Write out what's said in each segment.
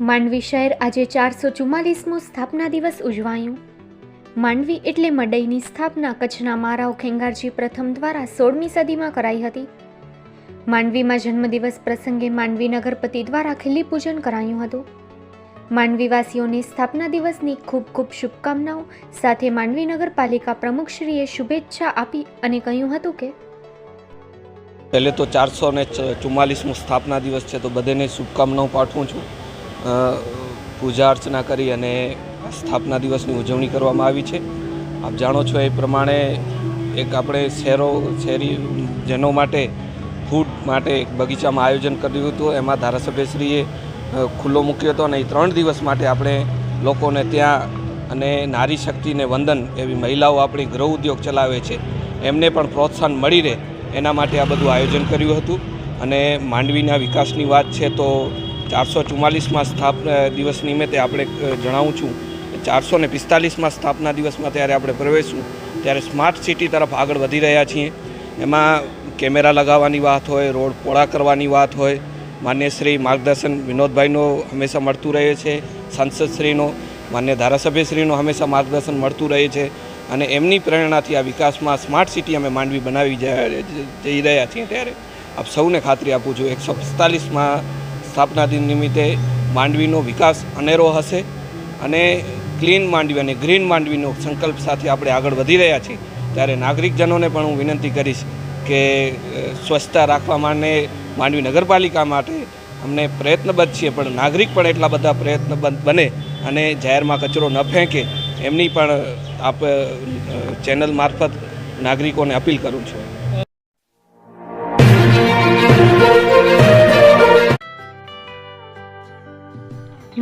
માંડવી શહેર આજે ચારસો ચુમ્માલીસમો સ્થાપના દિવસ ઉજવાયું. માંડવી એટલે મડઈની સ્થાપના કચ્છના મારાઓ ખેંગારજી પ્રથમ દ્વારા સોળમી સદીમાં કરાઈ હતી. માંડવીમાં જન્મદિવસ પ્રસંગે માંડવી નગરપતિ દ્વારા ખીલી પૂજન કરાયું હતું. માંડવીવાસીઓને સ્થાપના દિવસની ખૂબ ખૂબ શુભકામનાઓ, સાથે માંડવી નગરપાલિકા પ્રમુખશ્રીએ શુભેચ્છા આપી અને કહ્યું હતું કે પહેલે તો ચારસો ને ચુમ્માલીસમો સ્થાપના દિવસ છે, તો બધાને શુભકામનાઓ પાઠવું છું. પૂજા અર્ચના કરી અને સ્થાપના દિવસની ઉજવણી કરવામાં આવી છે. આપ જાણો છો એ પ્રમાણે એક આપણે શહેરો શહેરીજનો માટે, ફૂડ માટે એક બગીચામાં આયોજન કર્યું હતું. એમાં ધારાસભ્યશ્રીએ ખુલ્લો મૂક્યો હતો અને એ ત્રણ દિવસ માટે આપણે લોકોને ત્યાં અને નારી શક્તિને વંદન એવી મહિલાઓ આપણી ગૃહ ઉદ્યોગ ચલાવે છે. એમને પણ પ્રોત્સાહન મળી રહે. એના માટે આ બધું આયોજન કર્યું હતું. અને માંડવીના વિકાસની વાત છે તો ચારસો ચુમ્માલીસમાં સ્થાપના દિવસ નિમિત્તે આપણે જણાવું છું ચારસો ને પિસ્તાલીસમાં સ્થાપના દિવસમાં ત્યારે આપણે પ્રવેશું ત્યારે સ્માર્ટ સિટી તરફ આગળ વધી રહ્યા છીએ. એમાં કેમેરા લગાવવાની વાત હોય, રોડ પોળા કરવાની વાત હોય. માન્ય શ્રી માર્ગદર્શન વિનોદભાઈનો હંમેશા મળતું રહે છે. સાંસદશ્રીનો માન્ય ધારાસભ્યશ્રીનો હંમેશા માર્ગદર્શન મળતું રહે છે. અને એમની પ્રેરણાથી આ વિકાસમાં સ્માર્ટ સિટી અમે માંડવી બનાવી જઈ રહ્યા છીએ. ત્યારે આપ સૌને ખાતરી આપું છું, એકસો પિસ્તાલીસમાં સ્થાપના દિન નિમિત્તે માંડવીનો વિકાસ અનેરો હશે અને ક્લીન માંડવી અને ગ્રીન માંડવીનો સંકલ્પ સાથે આપણે આગળ વધી રહ્યા છીએ. ત્યારે નાગરિકજનોને પણ હું વિનંતી કરીશ કે સ્વચ્છતા રાખવા માટે માંડવી નગરપાલિકા માટે અમને પ્રયત્નબદ્ધ છીએ, પણ નાગરિક પણ એટલા બધા પ્રયત્નબદ્ધ બને અને જાહેરમાં કચરો ન ફેંકે એમની પણ આપ ચેનલ મારફત નાગરિકોને અપીલ કરું છું.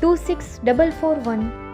26441